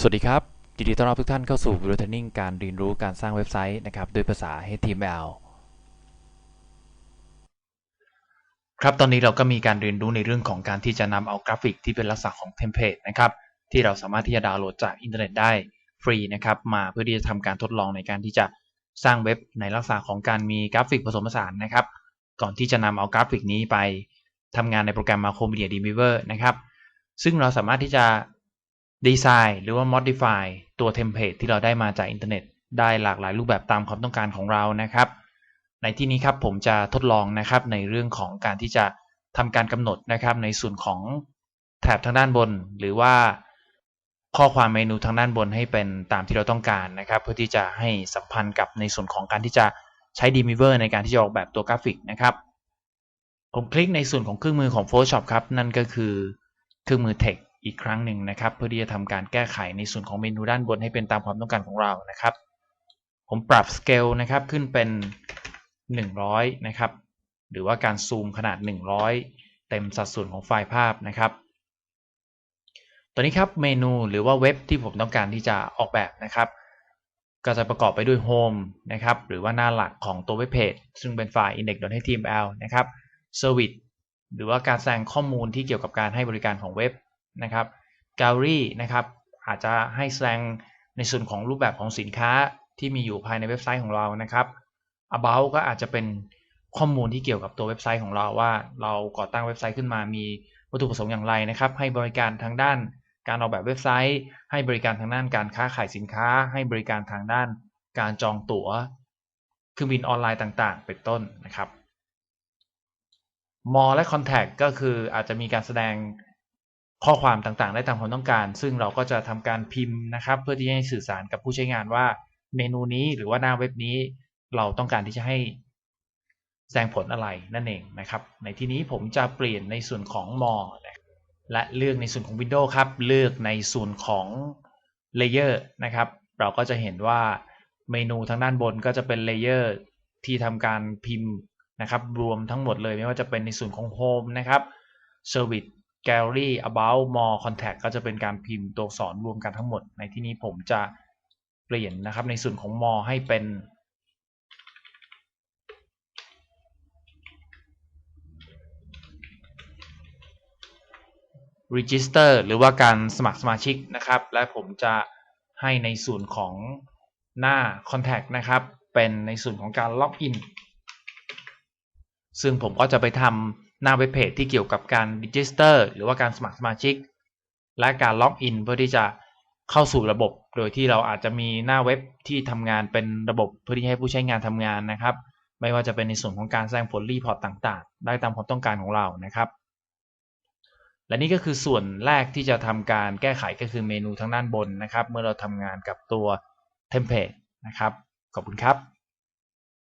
สวัสดีครับยินดีต้อนรับทุกท่านเข้าสู่ Video Training การเรียนรู้การสร้างเว็บไซต์นะครับด้วยภาษา HTML ครับตอนนี้เราก็มีการเรียนรู้ในเรื่องของการที่จะนำเอากราฟิกที่เป็นลักษณะของเทมเพลตนะครับที่เราสามารถที่จะดาวน์โหลดจากอินเทอร์เน็ตได้ฟรีนะครับมาเพื่อที่จะทำการทดลองในการที่จะสร้างเว็บในลักษณะของการมีกราฟิกผสมผสานนะครับ ก่อนที่จะนำเอากราฟิกนี้ไปทำงานในโปรแกรม Macromedia Dreamweaver นะครับซึ่งเราสามารถที่จะ ดีไซน์หรือว่า modify ตัวเทมเพลตที่เราได้มาจากอินเทอร์เน็ตได้หลากหลายรูปแบบตามความต้องการของเรานะครับ ในที่นี้ครับผมจะทดลองนะครับในเรื่องของการที่จะทำการกำหนดนะครับ ในส่วนของแถบทางด้านบน หรือว่าข้อความเมนูทางด้านบนให้เป็นตามที่เราต้องการนะครับ เพื่อที่จะให้สัมพันธ์กับในส่วนของการที่จะใช้ Dreamweaver ในการที่จะออกแบบตัวกราฟิกนะครับ ผมคลิกในส่วนของเครื่องมือของ Photoshop ครับนั่นก็คือเครื่องมือ Text อีกครั้งหนึ่งนะครับ เพื่อที่จะทำการแก้ไขในส่วนของเมนูด้านบนให้เป็นตามความต้องการของเรานะครับ ผมปรับสเกลนะครับขึ้นเป็น 100 นะครับ หรือว่าการซูมขนาด 100 เต็มสัดส่วนของไฟล์ภาพนะครับตอนนี้ครับเมนูหรือว่าเว็บที่ผมต้องการที่จะออกแบบนะครับก็จะประกอบไปด้วย Home นะครับหรือว่าหน้าหลักของตัวเว็บเพจซึ่งเป็นไฟล์ index.html นะครับ Service หรือว่าการแสดงข้อมูลที่เกี่ยวกับการให้บริการของเว็บ นะครับ Gallery นะครับอาจจะให้แสดงในส่วนของรูปแบบของสินค้าที่มีอยู่ภายในเว็บไซต์ของเรานะครับ About ก็อาจจะเป็นข้อมูลที่เกี่ยวกับตัวเว็บไซต์ของเราว่า เราก่อตั้งเว็บไซต์ขึ้นมามีวัตถุประสงค์อย่างไรนะครับ ให้บริการทางด้านการออกแบบเว็บไซต์ ให้บริการทางด้านการค้าขายสินค้า ให้บริการทางด้านการจองตั๋วเครื่องบินออนไลน์ต่างๆ เป็นต้นนะครับ More และ Contact ก็คืออาจจะมีการแสดง ข้อความต่างๆ ได้ตามความต้องการ ซึ่งเราก็จะทำการพิมพ์นะครับ เพื่อที่ให้สื่อสารกับผู้ใช้งานว่าเมนูนี้หรือว่าหน้าเว็บนี้ เราต้องการที่จะให้แสดงผลอะไรนั่นเองนะครับ ในที่นี้ผมจะเปลี่ยนในส่วนของ more และเลือกในส่วนของ Windows ครับ เลือกในส่วนของ Layer นะครับ เราก็จะเห็นว่าเมนูทางด้านบนก็จะเป็น Layer ที่ทำการพิมพ์นะครับ รวมทั้งหมดเลยไม่ว่าจะเป็นในส่วนของ Home นะครับ Service Gallery About More Contact ก็จะเป็นการพิมพ์ตัวอักษรรวมกันทั้งหมด ในที่นี้ผมจะเปลี่ยนนะครับในส่วนของ More ให้เป็น Register หรือว่าการสมัครสมาชิกนะครับ และผมจะให้ในส่วนของหน้า Contact นะครับ เป็นในส่วนของการล็อกอินซึ่งผมก็จะไปทำ หน้าเว็บเพจที่เกี่ยวกับการ Register หรือว่าการสมัครสมาชิก และการล็อกอินเพื่อที่จะเข้าสู่ระบบ โดยที่เราอาจจะมีหน้าเว็บที่ทำงานเป็นระบบเพื่อที่ให้ผู้ใช้งานทำงานนะครับ ไม่ว่าจะเป็นในส่วนของการแสดงผลรีพอร์ตต่างๆ ได้ตามความต้องการของเรานะครับ และนี่ก็คือส่วนแรกที่จะทำการแก้ไขก็คือเมนูทางด้านบนนะครับ เมื่อเราทำงานกับตัวเทมเพลตนะครับ ขอบคุณครับ